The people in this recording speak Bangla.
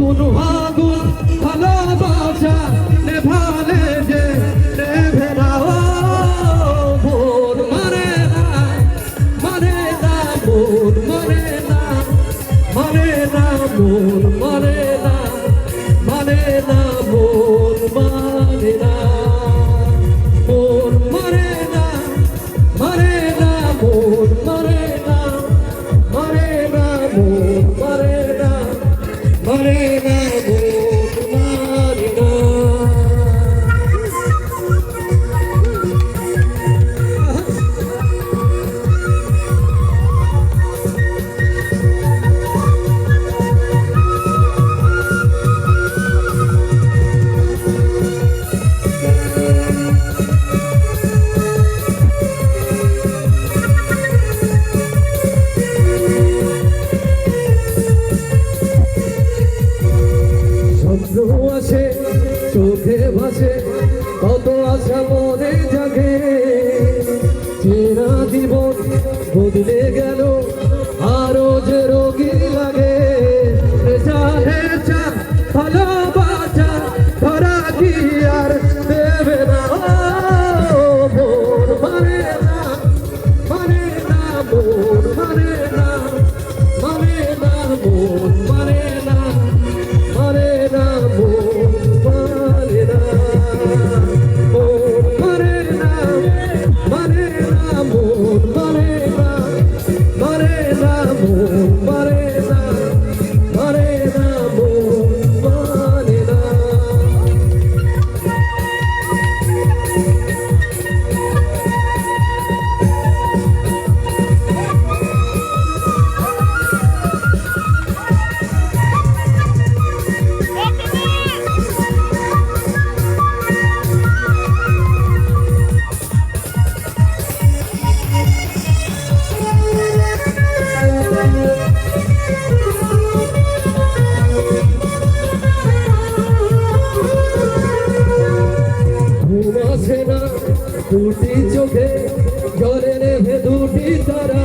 আগুন আগুন ভালোবাসা মানে না। মানে না ভোর মরে মানে না মানে না মরে না না না। ভালোবাসা মনে জাগে। চেনা জীবন বদলে গেল। ঘুম আসে না দুটি চোখে জ্বরের ভে দুটি তারা।